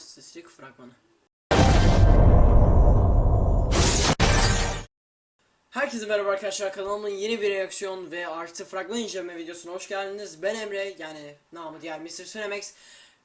League fragmanı. Herkese merhaba arkadaşlar kanalımın yeni bir reaksiyon ve artı fragman inceleme videosuna hoş geldiniz. Ben Emre yani namı diğer Mr. Cinemax.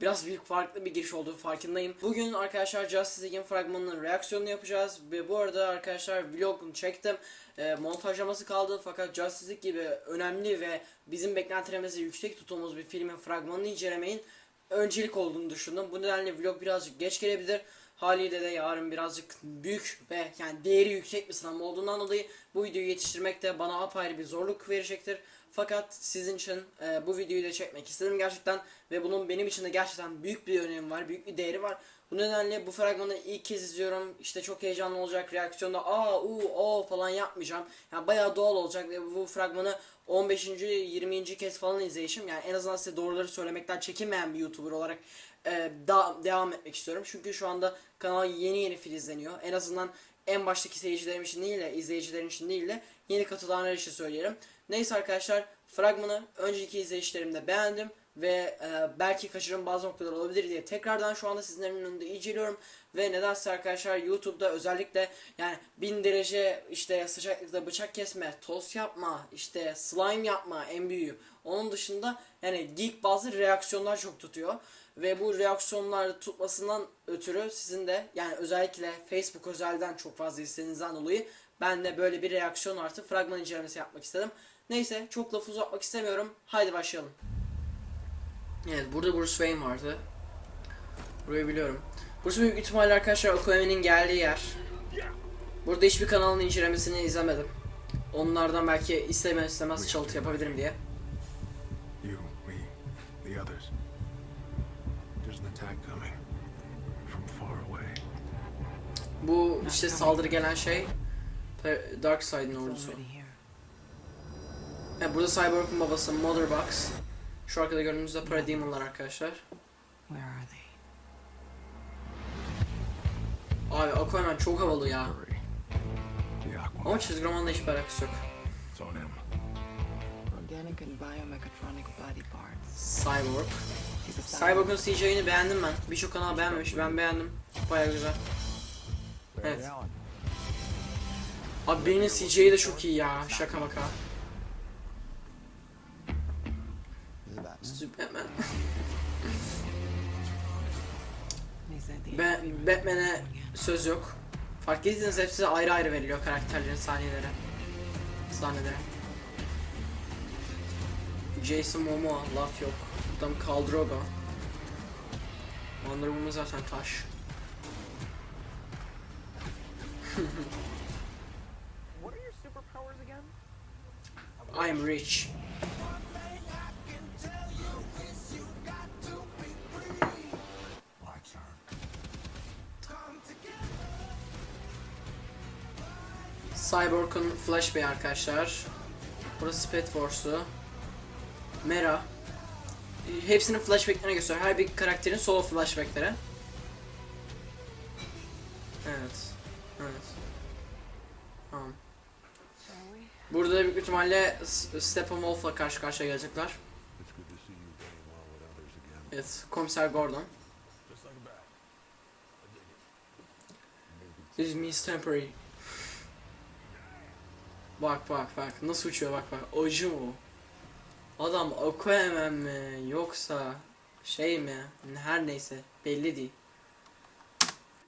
Biraz büyük farklı bir giriş olduğu farkındayım. Bugün arkadaşlar Justice League'in fragmanının reaksiyonunu yapacağız. Ve bu arada arkadaşlar vlogunu çektim. E, montajlaması kaldı fakat Justice League gibi önemli ve bizim beklentilerimizi yüksek tuttuğumuz bir filmin fragmanını incelemeyin öncelik olduğunu düşündüm. Bu nedenle vlog birazcık geç gelebilir. Haliyle de yarın birazcık büyük ve yani değeri yüksek bir sınav olduğundan dolayı bu videoyu yetiştirmek de bana apayrı bir zorluk verecektir. Fakat sizin için e, bu videoyu da çekmek istedim gerçekten ve bunun benim için de gerçekten büyük bir önemi var, büyük bir değeri var. Bu nedenle bu fragmanı ilk kez izliyorum. İşte çok heyecanlı olacak reaksiyonda aa u o falan yapmayacağım. Yani bayağı doğal olacak ve bu fragmanı 15. 20. kez falan izleyişim. Yani en azından size doğruları söylemekten çekinmeyen bir YouTuber olarak e, da, devam etmek istiyorum. Çünkü şu anda kanal yeni yeni filizleniyor. En azından en baştaki seyircilerim için değil de izleyicilerin için değil de yeni katılanlar için söyleyelim. Neyse arkadaşlar fragmanı önceki izleyişlerimde beğendim ve e, belki kaçırım bazı noktalar olabilir diye tekrardan şu anda sizlerin önünde inceliyorum ve nedense arkadaşlar YouTube'da özellikle yani 1000 derece işte sıcaklıkta bıçak kesme, tost yapma, işte slime yapma en büyüğü. Onun dışında yani geek bazı reaksiyonlar çok tutuyor ve bu reaksiyonlar tutmasından ötürü sizin de yani özellikle Facebook özelden çok fazla istediğinizden dolayı ben de böyle bir reaksiyon artı fragman incelemesi yapmak istedim. Neyse çok lafı uzatmak istemiyorum. Haydi başlayalım. Evet burada Bruce Wayne vardı. Burayı biliyorum. Burası büyük ihtimalle arkadaşlar Aquaman'in geldiği yer. Burada hiçbir kanalın incelemesini izlemedim. Onlardan belki istemez istemez çalıtı yapabilirim diye. Bu işte saldırı gelen şey Darkseid'in ordusu. already here. Evet, burada Cyborg'un babası Mother Box. Şu arkada gördüğünüz de Parademon'lar arkadaşlar. Abi Aquaman çok havalı ya. Ama çizgi romanla hiçbir alakası yok. It's on him. Organic and biomechatronic body parts. Cyborg. Cyborg'un CGI'ni beğendim ben. Birçok kanal beğenmemiş. Ben beğendim. Baya güzel. Evet. Abi birinin CGI de çok iyi ya. Şaka maka. Superman. Ba Batman'e söz yok. Fark ettiyseniz hepsi ayrı ayrı veriliyor karakterlerin sahneleri. Sahneleri. Jason Momoa laf yok. Adam Khal Drogo. Wonder Woman zaten taş. What are your superpowers again? I'm rich. Cyborg'un Flash Bey arkadaşlar. Burası Speed Force'u. Mera. Hepsinin flashback'lerine gösteriyor. Her bir karakterin solo flashback'leri. Evet. Burada da büyük ihtimalle Steppenwolf'la karşı karşıya gelecekler. Evet, Komiser Gordon. This means temporary. Bak bak bak nasıl uçuyor bak bak. Ocu mu? Adam Aquaman mi yoksa şey mi? Her neyse belli değil.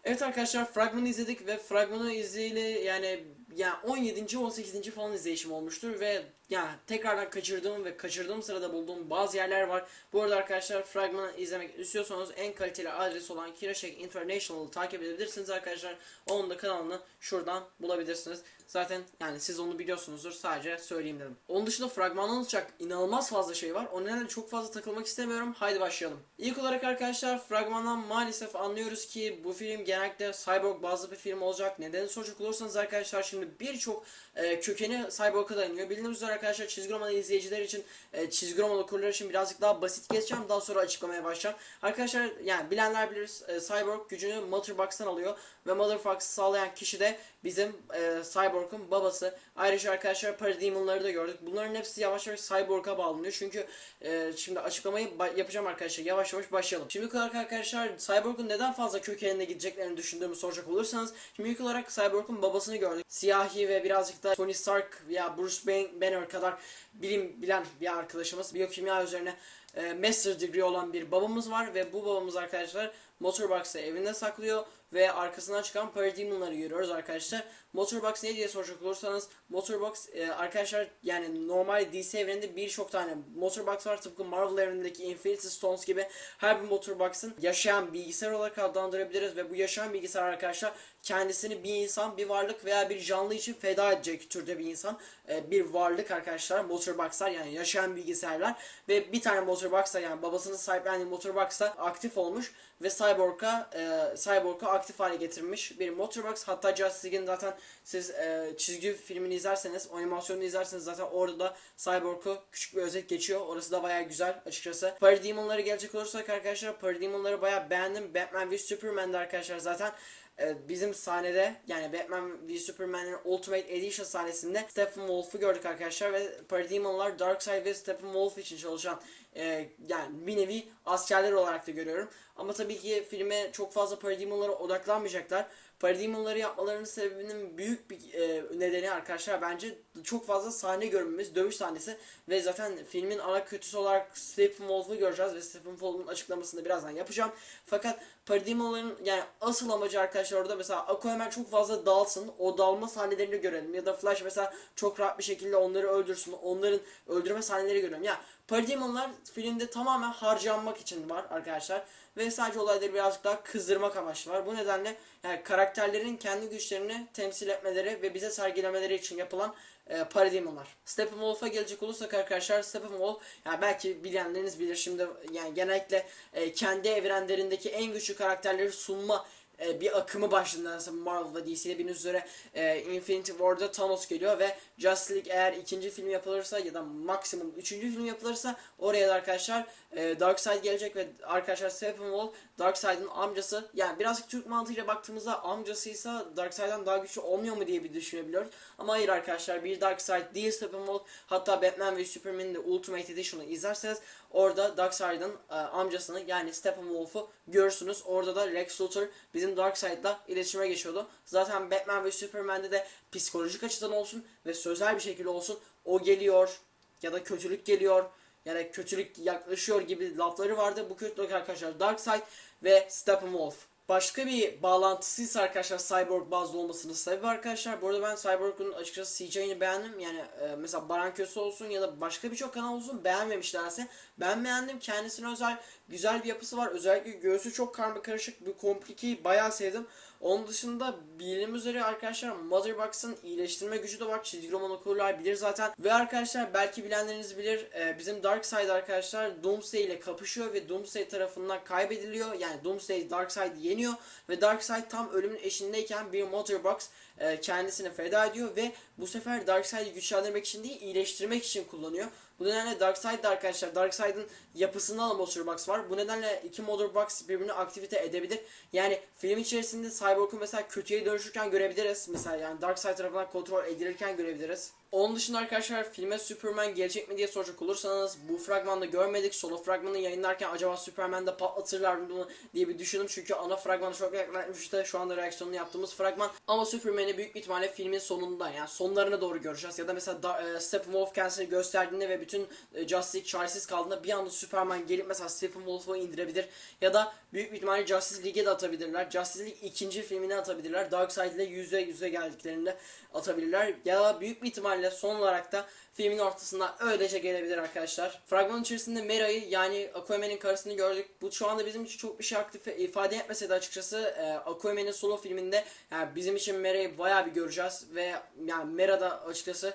Evet arkadaşlar fragmanı izledik ve fragmanı izleyeli yani yani 17. 18. falan izleyişim olmuştur ve yani tekrardan kaçırdığım ve kaçırdığım sırada bulduğum bazı yerler var. Bu arada arkadaşlar fragmanı izlemek istiyorsanız en kaliteli adres olan Kiraşek International'ı takip edebilirsiniz arkadaşlar. Onun da kanalını şuradan bulabilirsiniz. Zaten yani siz onu biliyorsunuzdur sadece söyleyeyim dedim. Onun dışında fragmandan alacak inanılmaz fazla şey var. O nedenle çok fazla takılmak istemiyorum. Haydi başlayalım. İlk olarak arkadaşlar fragmandan maalesef anlıyoruz ki bu film genellikle cyborg bazlı bir film olacak. Nedeni soracak olursanız arkadaşlar şimdi birçok e, kökeni cyborg'a dayanıyor. Bildiğiniz üzere arkadaşlar çizgi roman izleyiciler için e, çizgi roman okurlar için birazcık daha basit geçeceğim. Daha sonra açıklamaya başlayacağım. Arkadaşlar yani bilenler bilir e, cyborg gücünü Mother Box'tan alıyor ve Mother Box'ı sağlayan kişi de bizim e, cyborg Cyborg'un babası. Ayrıca arkadaşlar Parademon'ları da gördük. Bunların hepsi yavaş yavaş Cyborg'a bağlanıyor. Çünkü e, şimdi açıklamayı yapacağım arkadaşlar. Yavaş yavaş başlayalım. Şimdi olarak arkadaşlar Cyborg'un neden fazla kökenine gideceklerini düşündüğümü soracak olursanız. Şimdi ilk olarak Cyborg'un babasını gördük. Siyahi ve birazcık da Tony Stark veya Bruce Ban- Banner kadar bilim bilen bir arkadaşımız. Biyokimya üzerine e, master degree olan bir babamız var ve bu babamız arkadaşlar Motorbox'ı evinde saklıyor ve arkasından çıkan Parademon'ları görüyoruz arkadaşlar. Motorbox ne diye soracak olursanız Motorbox e, arkadaşlar yani normal DC evreninde birçok tane Motorbox var tıpkı Marvel evrenindeki Infinity Stones gibi her bir Motorbox'ın yaşayan bilgisayar olarak adlandırabiliriz ve bu yaşayan bilgisayar arkadaşlar kendisini bir insan, bir varlık veya bir canlı için feda edecek türde bir insan. E, bir varlık arkadaşlar Motorbox'lar yani yaşayan bilgisayarlar ve bir tane Motorbox'la yani babasının sahiplendiği Motorbox'la aktif olmuş ve Cyborg'a e, Cyborg'u aktif hale getirmiş bir Motorbox. Hatta Justice League'in zaten siz e, çizgi filmini izlerseniz, animasyonunu izlerseniz zaten orada da Cyborg'u küçük bir özet geçiyor. Orası da bayağı güzel açıkçası. Parademon'lara gelecek olursak arkadaşlar Parademon'ları bayağı beğendim. Batman v Superman'de arkadaşlar zaten e, bizim sahnede yani Batman v Superman'in Ultimate Edition sahnesinde Steppenwolf'u gördük arkadaşlar ve Parademon'lar Darkseid ve Steppenwolf için çalışan e, yani bir nevi askerler olarak da görüyorum. Ama tabii ki filme çok fazla Parademon'lara odaklanmayacaklar. Parademon'ları yapmalarının sebebinin büyük bir e, nedeni arkadaşlar bence çok fazla sahne görmemiz, dövüş sahnesi ve zaten filmin ana kötüsü olarak Steppenwolf'u göreceğiz ve Steppenwolf'un açıklamasını da birazdan yapacağım. Fakat Parademon'ların yani asıl amacı arkadaşlar orada mesela Aquaman çok fazla dalsın, o dalma sahnelerini görelim ya da Flash mesela çok rahat bir şekilde onları öldürsün, onların öldürme sahneleri görelim. Ya Parademon'lar filmde tamamen harcanmak için var arkadaşlar ve sadece olayları birazcık daha kızdırmak amaçlı var. Bu nedenle yani karakterlerin kendi güçlerini temsil etmeleri ve bize sergilemeleri için yapılan e, Parademon'lar. Steppenwolf'a gelecek olursak arkadaşlar Steppenwolf yani belki bilenleriniz bilir şimdi yani genellikle e, kendi evrenlerindeki en güçlü karakterleri sunma e, bir akımı başladı Marvel ve DC'de bildiğiniz üzere e, Infinity War'da Thanos geliyor ve Justice League eğer ikinci film yapılırsa ya da maksimum üçüncü film yapılırsa oraya da arkadaşlar e, Darkseid gelecek ve arkadaşlar Steppenwolf Darkseid'in amcası yani birazcık Türk mantığıyla baktığımızda amcasıysa Darkseid'den daha güçlü olmuyor mu diye bir düşünebiliyoruz. Ama hayır arkadaşlar bir Darkseid değil Steppenwolf hatta Batman ve Superman'in de Ultimate Edition'ı izlerseniz orada Darkseid'in e, amcasını yani Steppenwolf'u görürsünüz. Orada da Lex Luthor bizim Darkseid'la iletişime geçiyordu. Zaten Batman ve Superman'de de psikolojik açıdan olsun ve sözel bir şekilde olsun o geliyor ya da kötülük geliyor yani kötülük yaklaşıyor gibi lafları vardı. Bu kötülük arkadaşlar Darkseid ve Steppenwolf. Başka bir bağlantısıysa arkadaşlar Cyborg bazlı olmasının sebebi arkadaşlar. Bu arada ben Cyborg'un açıkçası CJ'ini beğendim. Yani e, mesela Baran Köse olsun ya da başka birçok kanal olsun beğenmemişlerse. Ben beğendim. Kendisine özel güzel bir yapısı var. Özellikle göğsü çok karma karışık bir komplikeyi bayağı sevdim. Onun dışında bildiğim üzere arkadaşlar Motherbox'ın iyileştirme gücü de var. Çizgi roman okurlar bilir zaten. Ve arkadaşlar belki bilenleriniz bilir e, bizim Darkseid arkadaşlar Doomsday ile kapışıyor ve Doomsday tarafından kaybediliyor. Yani Doomsday Darkseid'i yeniyor ve Darkseid tam ölümün eşindeyken bir Motherbox e, kendisini feda ediyor ve bu sefer Darkseid'i güçlendirmek için değil iyileştirmek için kullanıyor. Bu nedenle Darkseid de arkadaşlar Darkseid'in yapısında da Motorbox var. Bu nedenle iki Motorbox birbirini aktivite edebilir. Yani film içerisinde Cyborg'u mesela kötüye dönüşürken görebiliriz. Mesela yani Darkseid tarafından kontrol edilirken görebiliriz. Onun dışında arkadaşlar filme Superman gelecek mi diye soracak olursanız bu fragmanda görmedik. Solo fragmanı yayınlarken acaba Superman'de patlatırlar mı bunu diye bir düşündüm. Çünkü ana fragmanı çok yaklaşmıştı. Şu anda reaksiyonunu yaptığımız fragman. Ama Superman'i büyük ihtimalle filmin sonunda yani sonlarına doğru göreceğiz. Ya da mesela da, e, Steppenwolf kendisini gösterdiğinde ve bütün e, Justice çaresiz kaldığında bir anda Superman gelip mesela Steppenwolf'u indirebilir. Ya da büyük ihtimalle Justice League'e de atabilirler. Justice League ikinci filmini atabilirler. Darkseid ile yüze yüze geldiklerinde atabilirler. Ya da büyük bir ihtimalle son olarak da filmin ortasında öylece gelebilir arkadaşlar. Fragman içerisinde Mera'yı yani Aquaman'in karısını gördük. Bu şu anda bizim için çok bir şey aktif ifade etmese de açıkçası e, Aquaman'in solo filminde yani bizim için Mera'yı bayağı bir göreceğiz ve yani Mera da açıkçası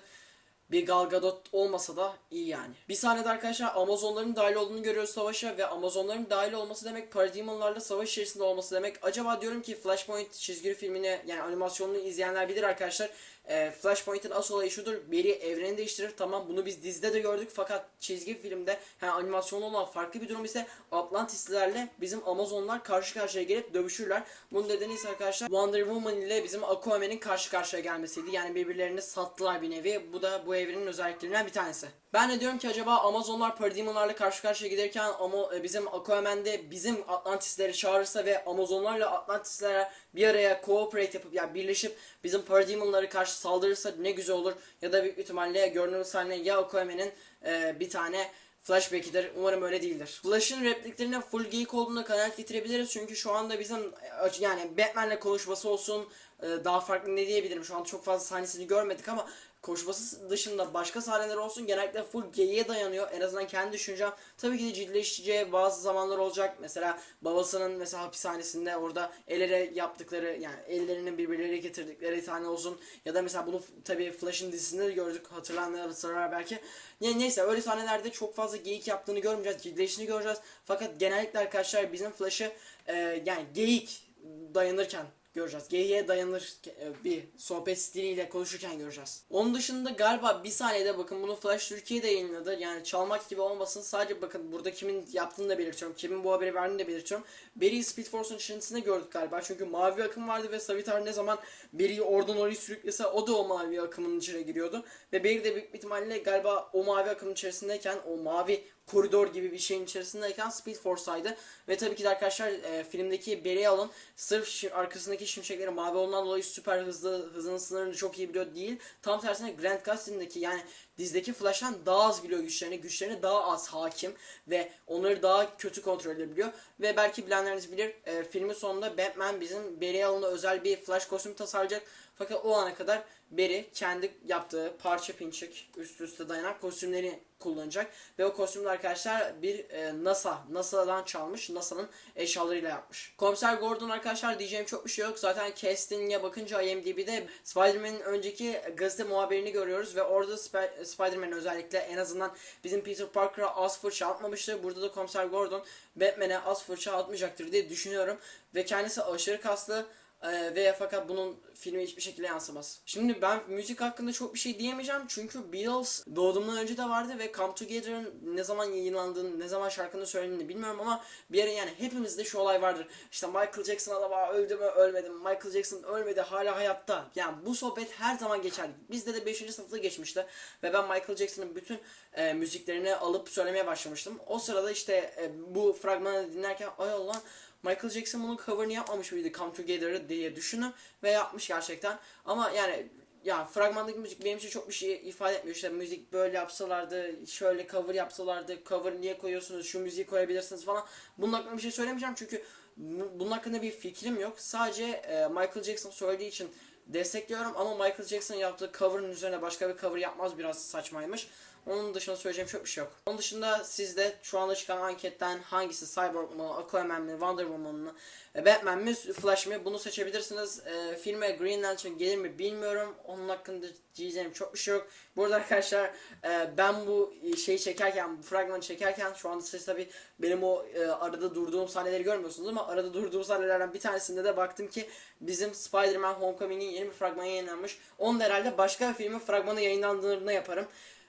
bir Gal Gadot olmasa da iyi yani. Bir sahnede arkadaşlar Amazonların dahil olduğunu görüyoruz savaşa ve Amazonların dahil olması demek Parademonlarla savaş içerisinde olması demek. Acaba diyorum ki Flashpoint çizgi filmini yani animasyonunu izleyenler bilir arkadaşlar. E, Flashpoint'in asıl olayı şudur. Barry evreni değiştirir. Tamam bunu biz dizide de gördük fakat çizgi filmde yani animasyonlu olan farklı bir durum ise Atlantislilerle bizim Amazonlar karşı karşıya gelip dövüşürler. Bunun nedeni ise arkadaşlar Wonder Woman ile bizim Aquaman'in karşı karşıya gelmesiydi. Yani birbirlerini sattılar bir nevi. Bu da bu evrenin özelliklerinden bir tanesi. Ben de diyorum ki acaba Amazonlar Paradigmalarla karşı karşıya giderken ama e, bizim Aquaman'de bizim Atlantisleri çağırırsa ve Amazonlarla Atlantisler bir araya cooperate yapıp yani birleşip bizim Paradigmaları karşı saldırırsa ne güzel olur. Ya da büyük ihtimalle görünür sahne ya Aquaman'in e, bir tane flashback'idir. Umarım öyle değildir. Flash'ın repliklerine full geek olduğuna kanaat getirebiliriz. Çünkü şu anda bizim yani Batman'le konuşması olsun e, daha farklı ne diyebilirim. Şu an çok fazla sahnesini görmedik ama koşması dışında başka sahneler olsun genellikle full geyiğe dayanıyor. En azından kendi düşüncem. Tabii ki de ciddileşeceği bazı zamanlar olacak. Mesela babasının mesela hapishanesinde orada el ele yaptıkları yani ellerini birbirleriyle getirdikleri tane olsun. Ya da mesela bunu tabii Flash'ın dizisinde de gördük. Hatırlayanlar hatırlar belki. Ne, neyse öyle sahnelerde çok fazla geyik yaptığını görmeyeceğiz. Ciddileştiğini göreceğiz. Fakat genellikle arkadaşlar bizim Flash'ı e, yani geyik dayanırken göreceğiz. Geyiğe dayanır e, bir sohbet stiliyle konuşurken göreceğiz. Onun dışında galiba bir saniyede bakın bunu Flash Türkiye'de yayınladı. Yani çalmak gibi olmasın. Sadece bakın burada kimin yaptığını da belirtiyorum. Kimin bu haberi verdiğini de belirtiyorum. Barry'i Speed Force'un içerisinde gördük galiba. Çünkü mavi akım vardı ve Savitar ne zaman Barry'i oradan oraya sürüklese o da o mavi akımın içine giriyordu. Ve Barry de büyük ihtimalle galiba o mavi akımın içerisindeyken o mavi koridor gibi bir şeyin içerisindeyken Speed Force'aydı. Ve tabii ki de arkadaşlar e, filmdeki Barry'i alın sırf arkasındaki şimşekleri mavi olduğundan dolayı süper hızlı hızının sınırını çok iyi biliyor değil. Tam tersine Grant Gustin'deki yani dizdeki Flash'tan daha az biliyor güçlerini. Güçlerine daha az hakim ve onları daha kötü kontrol edebiliyor. Ve belki bilenleriniz bilir e, filmin sonunda Batman bizim Barry Allen'a özel bir Flash kostüm tasarlayacak. Fakat o ana kadar Barry kendi yaptığı parça pinçik üst üste dayanan kostümleri kullanacak. Ve o kostümler arkadaşlar bir e, NASA, NASA'dan çalmış, NASA'nın eşyalarıyla yapmış. Komiser Gordon arkadaşlar diyeceğim çok bir şey yok. Zaten casting'e bakınca IMDb'de Spider-Man'in önceki gazete muhabirini görüyoruz ve orada Spider-Man özellikle en azından bizim Peter Parker'a az fırça atmamıştı. Burada da Komiser Gordon Batman'e az fırça atmayacaktır diye düşünüyorum. Ve kendisi aşırı kaslı. Ee, ve fakat bunun filme hiçbir şekilde yansımaz. Şimdi ben müzik hakkında çok bir şey diyemeyeceğim çünkü Beatles doğduğumdan önce de vardı ve Come Together'ın ne zaman yayınlandığını, ne zaman şarkının söylendiğini bilmiyorum ama bir ara yani hepimizde şu olay vardır. İşte Michael Jackson acaba öldü mü ölmedi mi? Michael Jackson ölmedi hala hayatta. Yani bu sohbet her zaman geçer. Bizde de 5. sınıfta geçmişti ve ben Michael Jackson'ın bütün e, müziklerini alıp söylemeye başlamıştım. O sırada işte e, bu fragmanı dinlerken ay Allah Michael Jackson bunun cover'ını yapmamış mıydı Come Together'ı diye düşünün ve yapmış gerçekten. Ama yani ya fragmandaki müzik benim için çok bir şey ifade etmiyor. İşte müzik böyle yapsalardı, şöyle cover yapsalardı, cover niye koyuyorsunuz, şu müziği koyabilirsiniz falan. Bunun hakkında bir şey söylemeyeceğim çünkü bu- bunun hakkında bir fikrim yok. Sadece e, Michael Jackson söylediği için destekliyorum ama Michael Jackson yaptığı cover'ın üzerine başka bir cover yapmaz biraz saçmaymış. Onun dışında söyleyeceğim çok bir şey yok. Onun dışında sizde şu anda çıkan anketten hangisi Cyborg mu, Aquaman mi, Wonder Woman mı, e, Batman mi, Flash mi bunu seçebilirsiniz. E, filme Green Lantern gelir mi bilmiyorum. Onun hakkında diyeceğim çok bir şey yok. Burada arkadaşlar e, ben bu şeyi çekerken, bu fragmanı çekerken şu anda siz tabi benim o e, arada durduğum sahneleri görmüyorsunuz ama arada durduğum sahnelerden bir tanesinde de baktım ki bizim Spider-Man Homecoming'in yeni bir fragmanı yayınlanmış. Onu da herhalde başka bir filmin fragmanı yayınlandığında yaparım.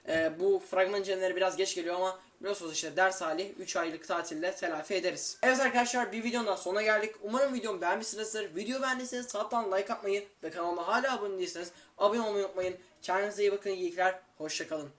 Ee, bu fragman inceleri biraz geç geliyor ama biliyorsunuz işte ders hali 3 aylık tatilde telafi ederiz. Evet arkadaşlar bir videonun daha sonuna geldik. Umarım videomu beğenmişsinizdir. Video beğendiyseniz sağdan like atmayı ve kanalıma hala abone değilseniz abone olmayı unutmayın. Kendinize iyi bakın iyilikler. Hoşçakalın.